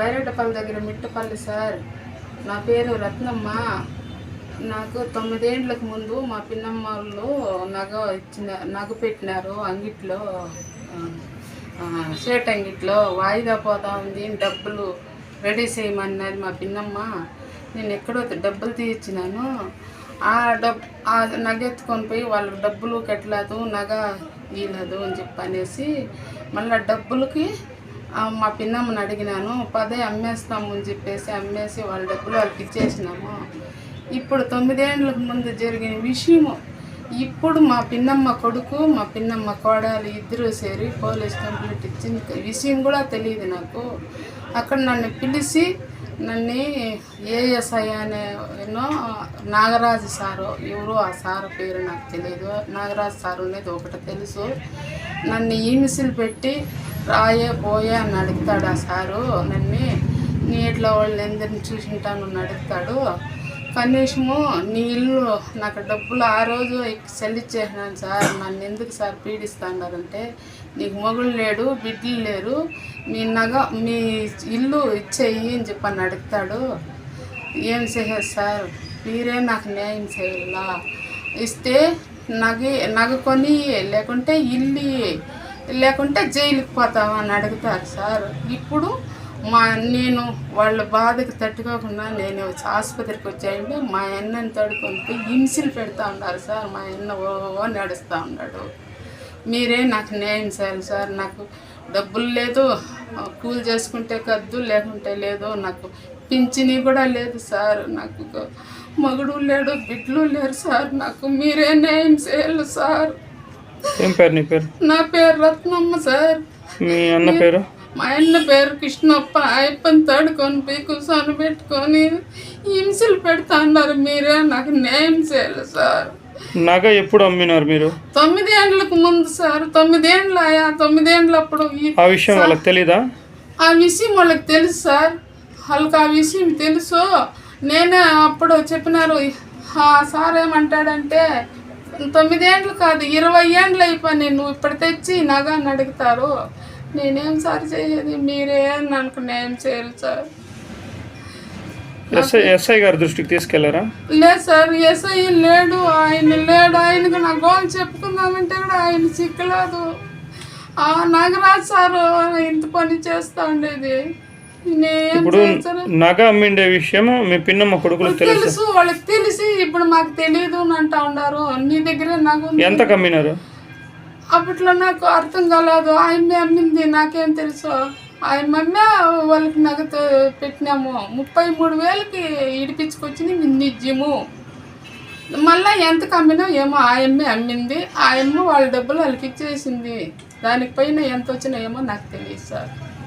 బైరెడ్డపల్లి దగ్గర మిట్టపల్లి సార్. నా పేరు రత్నమ్మ. నాకు తొమ్మిదేండ్లకు ముందు మా పిన్నమ్మ వాళ్ళు నగ ఇచ్చిన నగ పెట్టినారు అంగిట్లో. స్వేట్ షేట్ అంగిట్లో. వాయిదా పోతా ఉంది. డబ్బులు రెడీ చేయమన్నది మా పిన్నమ్మ. నేను ఎక్కడో డబ్బులు తీయించినాను ఆ డబ్ ఆ నగ ఎత్తుకొని పోయి వాళ్ళకి డబ్బులు కట్టలేదు నగ ఇవ్వలేదు అని చెప్పి అనేసి మళ్ళీ డబ్బులకి మా పిన్నమ్మని అడిగినాను పదే అమ్మేస్తాము అని చెప్పేసి అమ్మేసి వాళ్ళ డబ్బులు వాళ్ళకి ఇచ్చేసినాము. ఇప్పుడు తొమ్మిదేండ్లకు ముందు జరిగిన విషయము. ఇప్పుడు మా పిన్నమ్మ కొడుకు మా పిన్నమ్మ కోడలు ఇద్దరూ సేరి పోలీస్ కంప్లైంట్ ఇచ్చిన విషయం కూడా తెలియదు నాకు. అక్కడ నన్ను పిలిచి నన్ను ఏఎస్ఐ అనే నాగరాజు సారు ఎవరు ఆ సారు పేరు నాకు తెలియదు. నాగరాజు సారు అనేది ఒకటి తెలుసు. నన్ను ఈమిసిలు పెట్టి రాయే పోయే అని అడుగుతాడు ఆ సారు. నన్ను నీటిలో వాళ్ళు ఎందరిని చూసింటాను అడుగుతాడు. కనీసము నీ ఇల్లు నాకు డబ్బులు ఆ రోజు చెల్లిచ్చేసినాను సార్. నన్ను ఎందుకు సార్ పీడిస్తాడారంటే నీకు మొగుడు లేడు బిడ్డలు లేరు మీ నగ మీ ఇల్లు ఇచ్చేయి అని చెప్పని అడుగుతాడు. ఏం చేయాలి సార్? మీరే నాకు న్యాయం చేయాలా? ఇస్తే నగ నగ కొని లేకుంటే ఇల్లు లేకుంటే జైలుకి పోతావా అని అడుగుతారు సార్. ఇప్పుడు మా నేను వాళ్ళ బాధకు తట్టుకోకుండా నేను ఆసుపత్రికి వచ్చాయంటే మా అన్నని తడుకొని పోయి హింసలు పెడతా ఉన్నారు సార్. మా అన్న ఓ నడుస్తూ ఉన్నాడు. మీరే నాకు న్యాయం చేయాలి సార్. నాకు డబ్బులు లేదు కూల్ చేసుకుంటే కద్దు లేకుంటే లేదు నాకు పింఛని కూడా లేదు సార్. నాకు మగుడు లేడు బిడ్డలు లేరు సార్. నాకు మీరే న్యాయం చేయాలి సార్. ఏం పేరు నీ పేరు? నా పేరు రత్నమ్మ సార్. మీ అన్న పేరు? మా అన్న పేరు కృష్ణప్ప. అయ్యప్పని తడుకొని పోయి కూర్చొని పెట్టుకొని హింసలు పెడతా అన్నారు మీరే నాకు న్యాయం చేయాలి సార్. నగ ఎప్పుడు అమ్మినారు మీరు? తొమ్మిది ఏండ్లకు ముందు సార్. తొమ్మిదేండ్లు ఆయా తొమ్మిదేండ్లప్పుడు ఈ- ఆ విషయం వాళ్ళకి తెలీదా? ఆ విషయం వాళ్ళకి తెలుసు సార్. వాళ్ళకి ఆ విషయం తెలుసు. నేనే అప్పుడు చెప్పినారు ఆ సార్ ఏమంటాడంటే తొమ్మిదేండ్లు కాదు ఇరవై ఏండ్లు అయిపోయి నువ్వు ఇప్పుడు తెచ్చి నగ అని అడుగుతారు. నేనేం సార్ చేసేది మీరే నాకు నేను చేయాలి సార్. ఎస్ఐ గారి దృష్టికి తీసుకెళ్ళారా? లేదు సార్ ఎస్ఐ లేడు ఆయన లేడు ఆయనకు నా గోల్ చెప్పుకుందామంటే కూడా ఆయన చిక్కలేదు ఆ నాగరాజ్ సారు ఇంత పని చేస్తా ఉండేది ఇప్పుడు నగ అమ్మిండే విషయం మీ పిన్నమ్మ కొడుకులకు తెలుసు. వాళ్ళకి తెలిసి ఇప్పుడు మాకు తెలియదు అని అంటా ఉన్నారు. నీ దగ్గర నాకు. ఎంత అమ్మినారు అప్పట్లో నాకు అర్థం కాలేదు. ఆయమ్మ అమ్మింది నాకేం తెలుసు. ఆయమ్మ వాళ్ళకి నగదు పెట్టినాము. ముప్పై మూడు వేలకి ఇడిపించుకొచ్చింది నిజము. మళ్ళీ ఎంతకు అమ్మినా ఏమో ఆయమ్మే అమ్మింది. ఆయమ్మ వాళ్ళ డబ్బులు వాళ్ళకి ఇచ్చేసింది. దానిపైన ఎంత వచ్చినా ఏమో నాకు తెలియదు సార్.